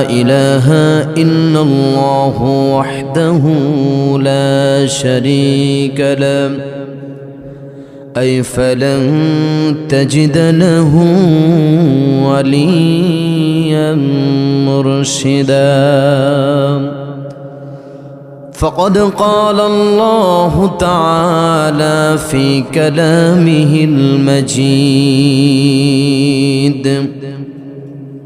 إله إلا الله وحده لا شريك له. أي فلن تجد له وليا مرشدا. فقد قال الله تعالى في كلامه المجيد.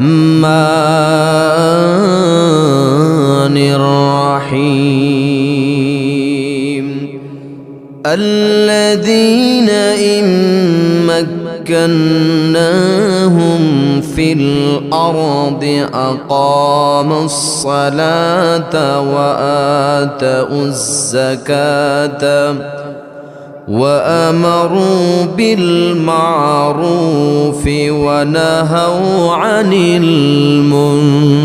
الرحمن الرحيم. الذين إن مكناهم في الأرض أقاموا الصلاة وآتوا الزكاة. وأمروا بالمعروف ونهوا عن المنكر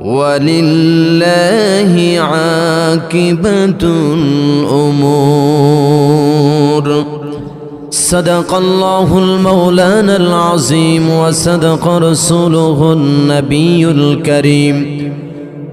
ولله عاقبة الأمور. صدق الله المولانا العظيم وصدق رسوله النبي الكريم.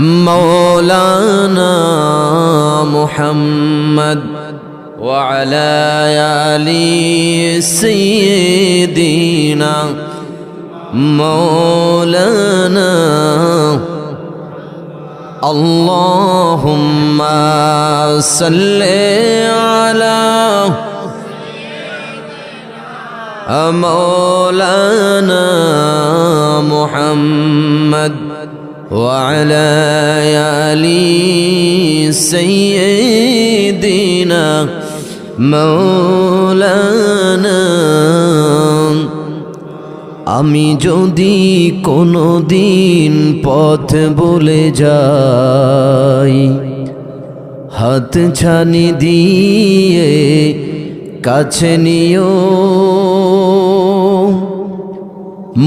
مولانا محمد وعلى آل سيدنا مولانا. اللهم صل على مولانا محمد وعلى آل سيدنا مولانا আমি যদি কোনো দিন পথ বলে যাই হাত ছানি দিয়ে কাছে নিও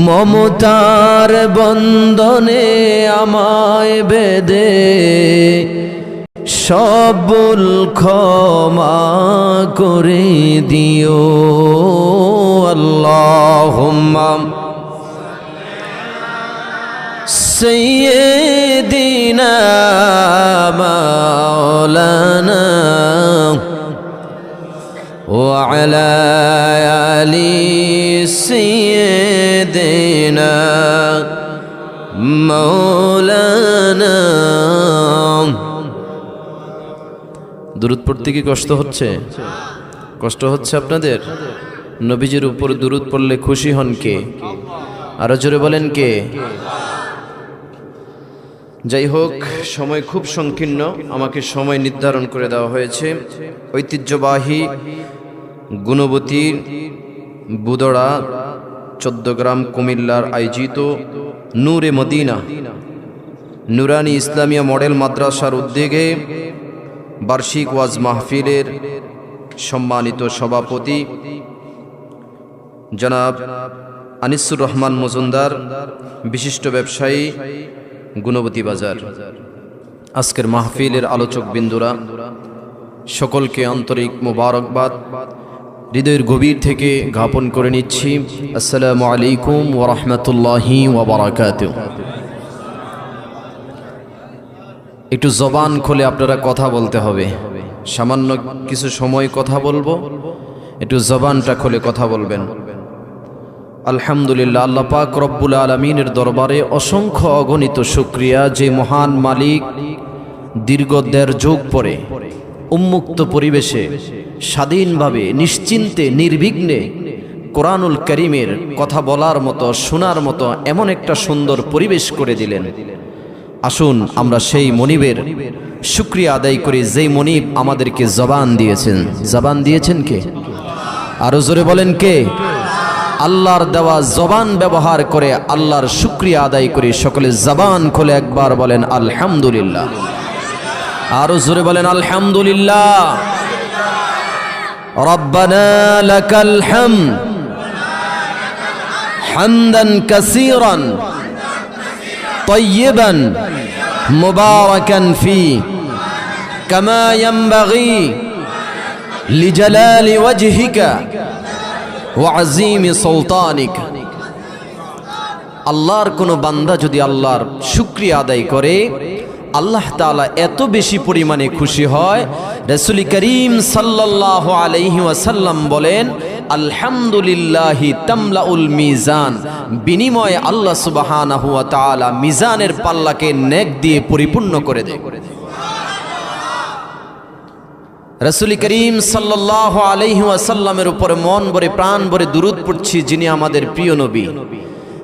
মমতার বন্দনে আমায় বেদে সবল ক্ষমা করে দিও আল্লাহুম্মা سيدنا مولانا وعلى آل سيدنا مولانا দূরত পড়তে কি কষ্ট হচ্ছে কষ্ট হচ্ছে আপনাদের নবীজির উপর দূরত পড়লে খুশি হন কে আরো জোরে বলেন কে যাই হোক সময় খুব সংকীর্ণ আমাকে সময় নির্ধারণ করে দেওয়া হয়েছে ঐতিহ্যবাহী গুণবতীর বুদড়া চোদ্দগ্রাম কুমিল্লার আয়োজিত নূরে মদিনা নুরানি ইসলামিয়া মডেল মাদ্রাসার উদ্যোগে বার্ষিক ওয়াজ মাহফিলের সম্মানিত সভাপতি জনাব আনিসুর রহমান মজুমদার, বিশিষ্ট ব্যবসায়ী গুণবতী বাজার। আজকের মাহফিলের আলোচক বিন্দুরা, সকলকে আন্তরিক মোবারকবাদ হৃদয়ের গভীর থেকে জ্ঞাপন করে নিচ্ছি। আসসালামু আলাইকুম ওরহমতুল্লাহি ওবরাকাত একটু জবান খুলে আপনারা কথা বলতে হবে। সামান্য কিছু সময় কথা বলব। একটু জবানটা খুলে কথা বলবেন। আলহামদুলিল্লাহ, আল্লাহ পাক রব্বুল আলমিনের দরবারে অসংখ্য অগণিত শুক্রিয়া। যে মহান মালিক দীর্ঘ দেড় যুগ পরে উন্মুক্ত পরিবেশে, স্বাধীনভাবে, নিশ্চিন্তে, নির্বিঘ্নে কোরআনুল করিমের কথা বলার মতো, শোনার মতো এমন একটা সুন্দর পরিবেশ করে দিলেন। আসুন আমরা সেই মনিবের শুক্রিয়া আদায় করি, যেই মনিব আমাদেরকে জবান দিয়েছেন। জবান দিয়েছেন কে? আরও জোরে বলেন কে? আল্লাহর দেওয়া জবান ব্যবহার করে আল্লাহর শুক্রিয়া আদায় করি। সকলে জবান খুলে একবার বলেন, আলহামদুলিল্লাহ। আরো জোরে বলেন আলহামদুলিল্লাহ রব্বানা লাকাল হামদ হামদান কাসীরান طيبا مباركا فيه كما ينبغي لجلال وجهك وعظيم سلطانك আল্লাহর কোনো বান্দা যদি আল্লাহর শুক্রিয়া আদায় করে আল্লাহ তাআলা এত বেশি পরিমাণে খুশি হয়। রসুল করিম সাল্লাল্লাহু আলাইহি ওয়াসাল্লাম বলেন, আলহামদুলিল্লাহি তামলাউল মিজান। বিনিময়ে আল্লাহ তাআলা মিজানের পাল্লাকে নেক দিয়ে পরিপূর্ণ করে দেয়। করিম মন ভরে, প্রাণ ভরে দুরুদ পড়ছি যিনি আমাদের প্রিয় নবী।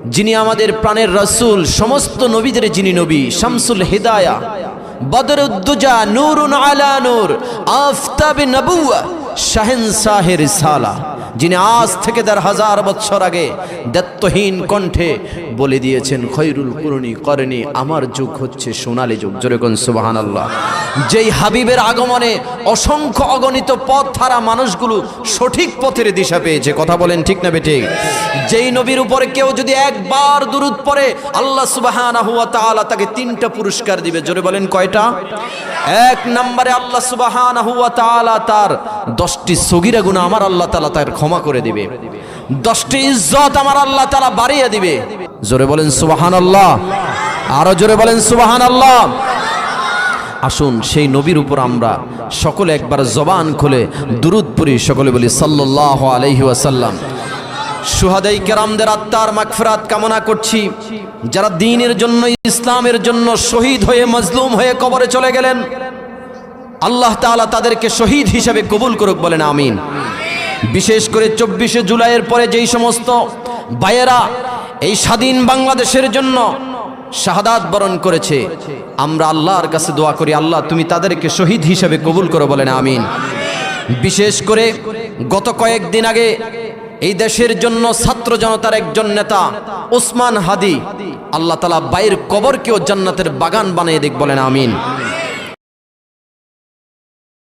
যিনি আমাদের প্রাণের রসুল, সমস্ত নবীদের যিনি নবী, শামসুল হেদায়া বদরুদ্দুজা নূর আলা নূর, আফতাবে নবুয়া শাহেন শাহের সালা যিনি আজ থেকে দেড় হাজার বছর আগে দত্তহীন কণ্ঠে বলে দিয়েছেন, খৈরুল কুরনি করেনি, আমার যুগ হচ্ছে সোনালী যুগ। জোরেগন সুবাহান আল্লাহ যেই হাবিবের আগমনে অসংখ্য অগণিত পথ ধারা মানুষগুলো সঠিক পথের দিশা পেয়েছে, কথা বলেন ঠিক না বেঠিক? যেই নবীর উপরে কেউ যদি একবার দুরুদ পরে আল্লাহ সুবাহানাহু ওয়া তাআলা তাকে তিনটা পুরস্কার দিবে। জোরে বলেন কয়টা? এক নম্বরে আল্লাহ সুবাহানাহু ওয়া তাআলা তার দশটি সগিরা গুনাহ, আমার আল্লাহ তাআলা তার ক্ষমা করে দিবে। দশটি ইজ্জত আমার আল্লাহ তাআলা বাড়িয়ে দিবে। জোরে বলেন সুবহানাল্লাহ। আরও জোরে বলেন সুবহানাল্লাহ। আসুন, সেই নবীর উপর আমরা সকলে একবার জবান খুলে দুরুদ পড়ি, সকলে বলি সাল্লাল্লাহু আলাইহি ওয়াসাল্লাম। সুহাদাই কেরামদের আত্মার মাগফিরাত কামনা করছি। যারা দ্বীনের জন্য, ইসলামের জন্য শহীদ হয়ে, মজলুম হয়ে কবরে চলে গেলেন, আল্লাহ তাআলা তাদেরকে শহীদ হিসেবে কবুল করুক বলেন, আমিন। বিশেষ করে চব্বিশে জুলাইয়ের পরে যেই সমস্ত ভাইয়েরা এই স্বাধীন বাংলাদেশের জন্য শাহাদাত বরণ করেছে, আমরা আল্লাহর কাছে দোয়া করি, আল্লাহ তুমি তাদেরকে শহীদ হিসেবে কবুল করো বলেন, আমিন। বিশেষ করে গত কয়েকদিন আগে এই দেশের জন্য ছাত্র জনতার একজন নেতা ওসমান হাদি, আল্লাহ তালা বাইর কবরকেও জান্নাতের বাগান বানিয়ে দেখ বলেন, আমিন।